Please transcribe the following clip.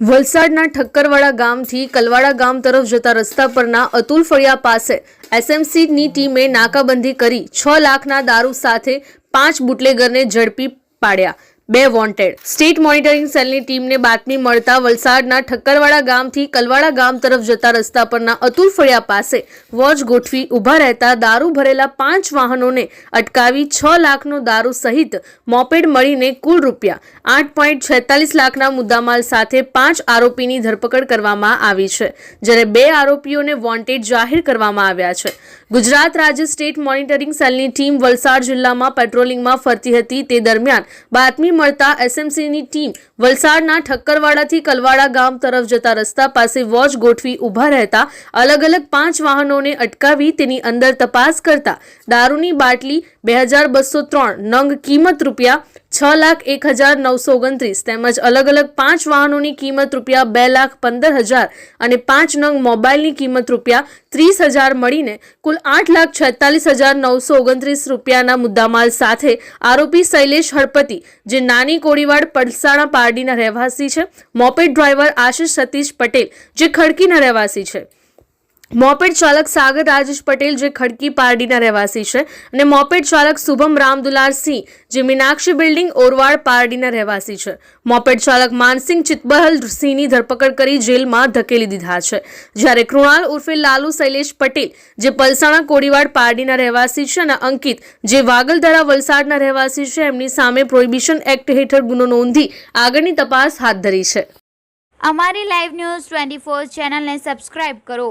વલસાડના ઠક્કરવાડા ગામથી કલવાડા ગામ તરફ જતા રસ્તા પરના અતુલ ફળિયા પાસે એસએમસીની ટીમે નાકાબંધી કરી છ લાખના દારૂ સાથે પાંચ બુટલેગરને ઝડપી પાડ્યા. બે વોન્ટેડ સ્ટેટ મોનિટરિંગ સેલની ટીમને બાતમી મળતા વલસાડના ઠક્કરવાડા ગામથી કલવાડા ગામ તરફ જતા રસ્તા પરના અતુલ ફળિયા પાસે વોચ ગોઠવી ઊભા રહેતા દારૂ ભરેલા પાંચ વાહનોને અટકાવી છ લાખનો દારૂ સહિત મોપેડ મળીને કુલ રૂપિયા આઠ પોઈન્ટ છેતાલીસ લાખના મુદ્દામાલ સાથે પાંચ આરોપીની ધરપકડ કરવામાં આવી છે, જ્યારે બે આરોપીઓને વોન્ટેડ જાહેર કરવામાં આવ્યા છે. ગુજરાત રાજ્ય સ્ટેટ મોનિટરિંગ સેલની ટીમ વલસાડ જિલ્લામાં પેટ્રોલિંગમાં ફરતી હતી. તે દરમિયાન બાતમી મળતા એસએમસીની ટીમ વલસાડના ઠક્કરવાડાથી કલવાડા ગામ તરફ જતા રસ્તા પાસે વોચ ગોઠવી ઊભા રહેતા અલગ અલગ પાંચ વાહનોને અટકાવી તેની અંદર તપાસ કરતા દારૂની બાટલી બે હજાર બસો ત્રણ નંગ કિંમત રૂપિયા છ લાખ એક હજાર નવસો ઓગણત્રીસ તેમજ અલગ અલગ પાંચ વાહનોની કિંમત રૂપિયા બે લાખ પંદર હજાર અને પાંચ નંગ મોબાઈલની કિંમત રૂપિયા ત્રીસ હજાર મળીને કુલ આઠ લાખ છેતાલીસ હજાર નવસો ઓગણત્રીસ રૂપિયાના મુદ્દામાલ સાથે આરોપી શૈલેષ હળપતિ, જે નાની કોળીવાડ પલસાણા પારડીના રહેવાસી છે, મોપેડ ડ્રાઈવર આશિષ સતીશ પટેલ, જે ખડકીના રહેવાસી છે. મોપેડ ચાલક સાગર રાજેશ પટેલ, જે ખડકી પારડીના રહેવાસી છે, અને મોપેડ ચાલક શુભમ રામદુલાર સિંહ, જે મીનાક્ષી બિલ્ડિંગ ઓરવાડ પારડીના રહેવાસી છે. મોપેડ ચાલક માનસિંહ ચિતબહલ સિંહની ધરપકડ કરી જેલમાં ધકેલી દીધા છે. જ્યારે કૃણાલ ઉર્ફે લાલુ શૈલેષ પટેલ, જે પલસાણા કોડીવાડ પારડીના રહેવાસી છે, અને અંકિત, જે વાગલધરા વલસાડના રહેવાસી છે, એમની સામે પ્રોહિબિશન એક્ટ હેઠળ ગુનો નોંધી આગળની તપાસ હાથ ધરી છે. અમારી લાઈવ ન્યૂઝ ટ્વેન્ટી ફોર ચેનલને સબસ્ક્રાઇબ કરો.